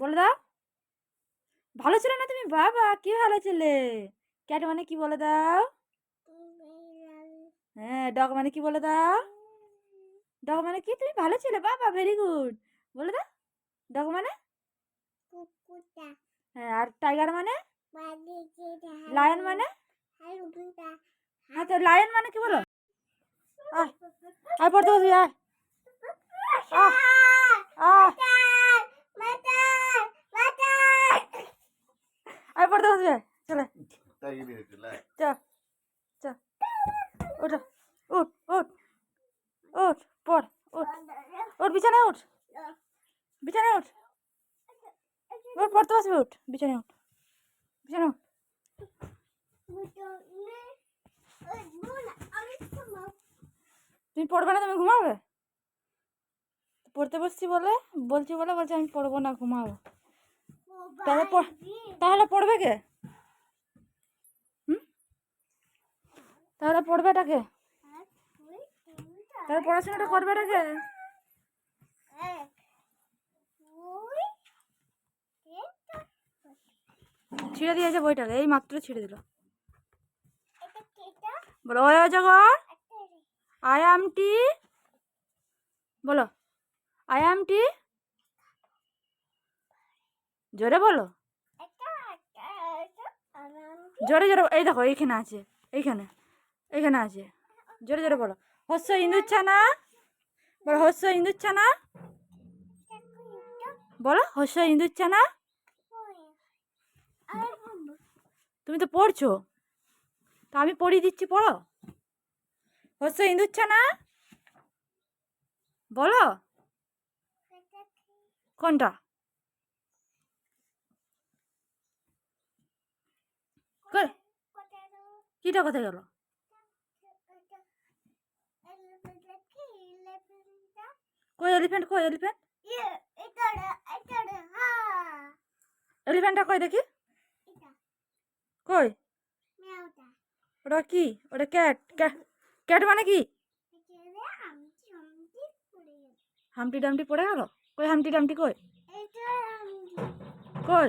বলে দাও। ভালো ছিল না তুমি? বাবা, কি ভালো ছিলে? ক্যাট মানে কি বলে দাও? হ্যাঁ ডগ মানে কি বলে দাও? ডগ মানে কি? তুমি ভালো ছিলে, বাবা ভেরি গুড বলে দাও ডগ মানে? হ্যাঁ আর টাইগার মানে? লায়ন মানে? হ্যাঁ তো লায়ন মানে কি বলো? আয় পড়তে বসবি, আয়। আহ আহ। আয় পড়তে বসবি আয় চলে। চ চ ওঠ উঠ উঠ উঠ পড় উঠ উঠ বিছানায় উঠ বিছানায় উঠ উঠ পড়তে বসবি উঠ বিছানায় উঠ বিছানায় উঠ তুমি পড়বে না তুমি ঘুমাবে? পড়তে বসছি বলে বলছি বলে বলছে আমি পড়ব না ঘুমাবো। তাহলে তাহলে পড়বে কে? তাহলে পড়বেটাকে তাহলে পড়াশোনাটা করবেটাকে ছিঁড়ে দিয়েছে বইটাকে, এই মাত্র ছিঁড়ে দিল। বলো অজগর আই এম টি বলো আই এম টি জোরে বলো। জোরে জোরে, এই দেখো, এইখানে আছে, এইখানে এইখানে আছে। জোরে জোরে বলো। হস্য ইন্দুচ্ছা না বলো, হস্য ইন্দুচ্ছা ছানা বলো, হস্য ইন্দুচ্ছা না তুমি তো পড়ছো। তো আমি পড়িয়ে দিচ্ছি, পড়ো। হস্য ইন্দুচ্ছা না বলো। কোনটা? কিটা কোথায় গেল? কই এলিফ্যান্ট কই এলিফ্যান্ট? এলিফ্যান্টটা কই দেখি। কই? ওটা কি? ওটা ক্যাট। ক্যাট মানে কি? হামটি ডামটি পড়ে গেল? কই হামটি ডামটি কই? কই?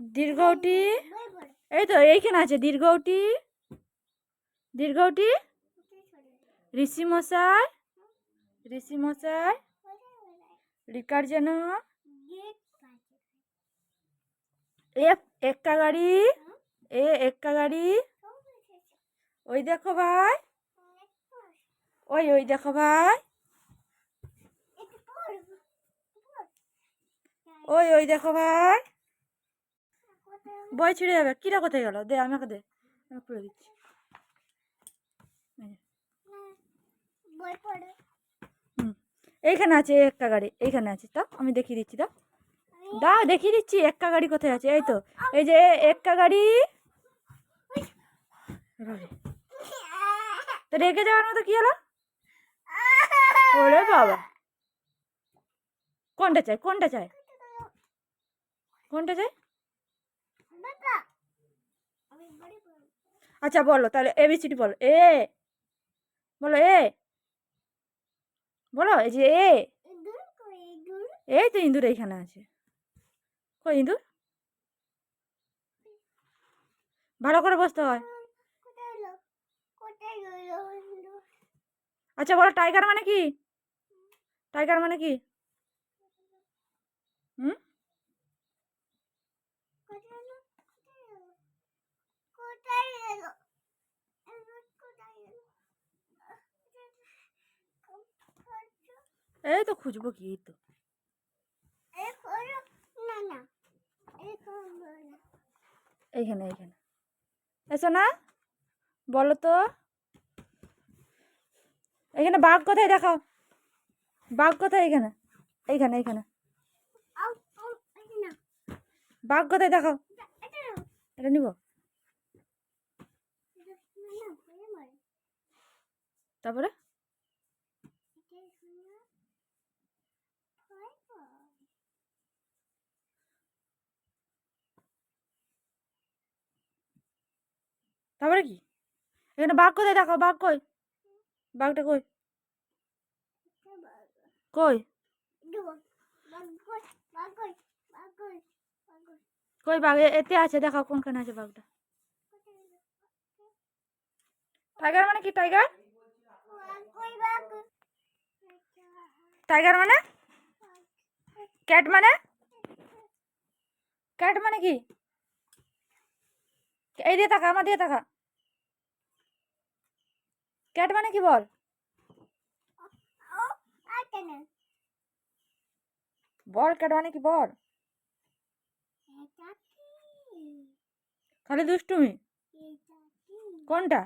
দীর্ঘটি এই তো এইখানে আছে দীর্ঘটি দীর্ঘটি ঋষি মশাই? ঋষি মশাই? রিকার যেন? এফ এক্কা গাড়ি? এ এক্কা গাড়ি? ওই দেখো ভাই। ওই ওই দেখো ভাই। ওই ওই দেখো ভাই। বই ছিঁড়ে যাবে। কিরা কোথায় গেল? দে আমাকে দে। আমি খুলে দিচ্ছি। এইখানে আছে একটা গাড়ি। এইখানে আছে। তো আমি দেখিয়ে দিচ্ছি তো দাও দেখিয়ে দিচ্ছি এক্কা গাড়ি কোথায় আছে? এই তো। এই যে এক্কা গাড়ি। তো রেগে যাওয়ার মতো কি হলো? ওরে বাবা। কোনটা চাই? কোনটা চাই? কোনটা চাই? আচ্ছা বলো তাহলে এ এবিসিডি বলো। এ বলো এ বলো, এই যে এ এই তো ইঁদুর এইখানে আছে। কই ইঁদুর? ভালো করে বসতে হয়। আচ্ছা বলো টাইগার মানে কি? টাইগার মানে কি? হুম? এই তো খুঁজবো কি তো এইখানে এইখানে এসো না বলো তো এখানে বাঘ কোথায় দেখাও বাঘ কোথায় এখানে এইখানে এইখানে বাঘ কোথায় দেখাও এটা। নিব। তারপরে এটা শোনো, ভয় পায়। তারপরে কি? এখানে বাঘ কোথায়? দেখো বাঘ কই? বাঘটা কই? কই? কই, বাঘ? এতে আছে দেখো কোনখানে আছে বাঘটা। টাইগার মানে কি টাইগার? টাইগার মানে? ক্যাট মানে? ক্যাট মানে কি? এই দিয়ে তাকা, আমার দিয়ে তাকা। ক্যাট মানে কি বল? বল ক্যাট মানে কি, বল। খালি দুষ্টুমি। কোনটা?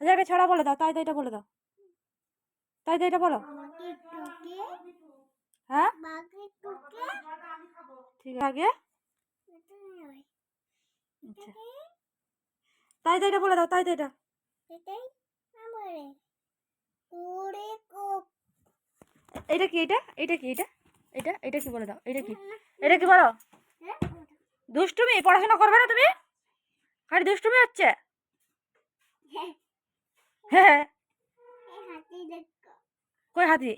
আচ্ছা একটা ছড়া বলে দাও, তাই তাইটা বলে দাও। তাই তাইটা বলো। হ্যাঁ? ঠিক আছে। আচ্ছা। তাই তাইটা বলে দাও তাই তাইটা এটাই আমারে। ওরে কোপ। এ- এটা কি এটা? এটা কি এটা? এটা? এটা কি বলে দাও? এটা কি? এটা কি বলো? হ্যাঁ? দুষ্টুমি? পড়াশোনা করবে না তুমি? খালি দুষ্টুমি হচ্ছে? হ্যাঁ, হ্যাঁ দেখো। কই হাতি?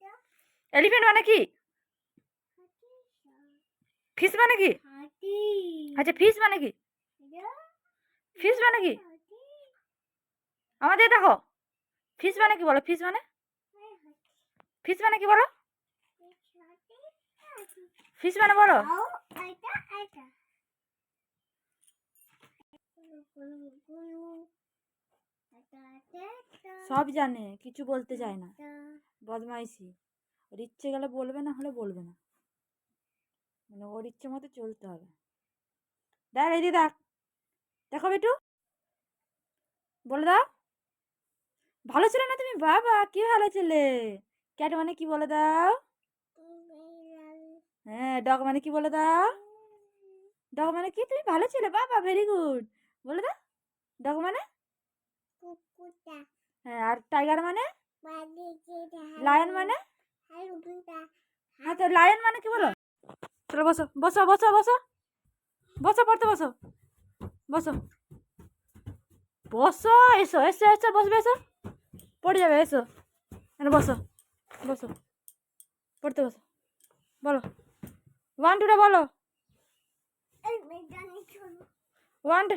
তো? এলিফ্যান্ট মানে কি? ফিস মানে কি? আচ্ছা ফিস মানে কি? ফিস মানে কি? আমাদের দেখো। ফিস মানে কি বলো? ফিস মানে? ফিস মানে কি বলো। ফিস মানে বলো? সব জানে কিছু বলতে চায় না। বদমাইশি। ওর ইচ্ছে গেলে বলবে না হলে বলবে না। মানে ওর ইচ্ছে মতো চলতে হবে। দেখ এই দেখ দেখো বেটু বলে দাও। ভালো ছিল না তুমি? বাবা কি ভালো ছেলে। ক্যাট মানে কি বলে দাও? হ্যাঁ ডগ মানে কি বলে দাও? ডগ মানে কি? তুমি ভালো ছেলে বাবা ভেরি গুড বলে দাও ডগ মানে? হ্যাঁ আর টাইগার মানে? লায়ন মানে? হ্যাঁ তো লায়ন মানে কি বলো? চলো বসো বসো বসো বসো। বসো পড়তে বসো। বসো। বসো এসো এসো এসো বসবে এসো। পড়ে যাবে এসো। বসো বসো। পড়তে বসো। বলো। ওয়ান টুটা বলো। ওয়ান টু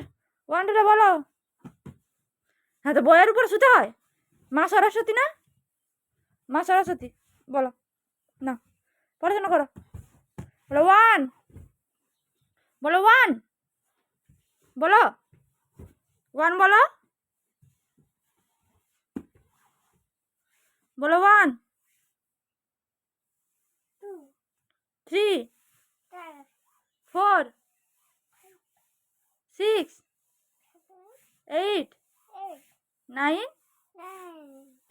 ওয়ান টুটা বলো। হ্যাঁ তো বইয়ের উপর শুতে হয়? মা সরস্বতী না? মা সরস্বতী। বলো। না। পড়াশোনা করো। বলো ওয়ান বলো। ওয়ান বলো। ওয়ান বলো বলো one three. Four. Six. Eight. Nine.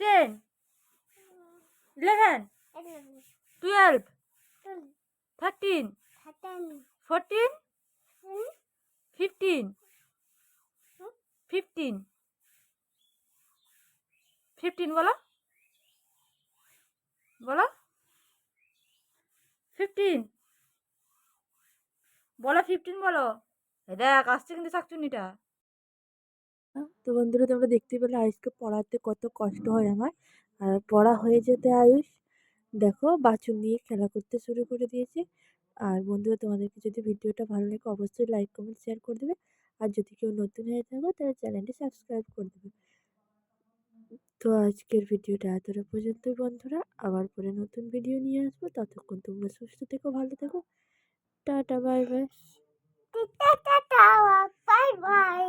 Ten. Eleven. Twelve. Twelve thirteen thirteen fourteen hmm fifteen fifteen fifteen বলো। বলো। ফিফটিন বলো ফিফটিন বলো। এই দেখ আসছে কিন্তু শাকচুনিটা তো বন্ধুরা তোমরা দেখতে পেলে আয়ুষকে পড়াতে কত কষ্ট হয় আমার। আর পড়া হয়ে যেতে আয়ুষ দেখো বাছুর নিয়ে খেলা করতে শুরু করে দিয়েছে। আর বন্ধুরা, তোমাদেরকে যদি ভিডিওটা ভালো লাগে, অবশ্যই লাইক কমেন্ট শেয়ার করে দেবে। আর যদি কেউ নতুন হয়ে থাকো, তাহলে চ্যানেলটি সাবস্ক্রাইব করে দেবে। তো আজকের ভিডিওটা এতটা পর্যন্তই বন্ধুরা। আবার পরে নতুন ভিডিও নিয়ে আসব। ততক্ষণ তোমরা সুস্থ থেকো, ভালো থেকো। টাটা বাই বাই টাটা বাই বাই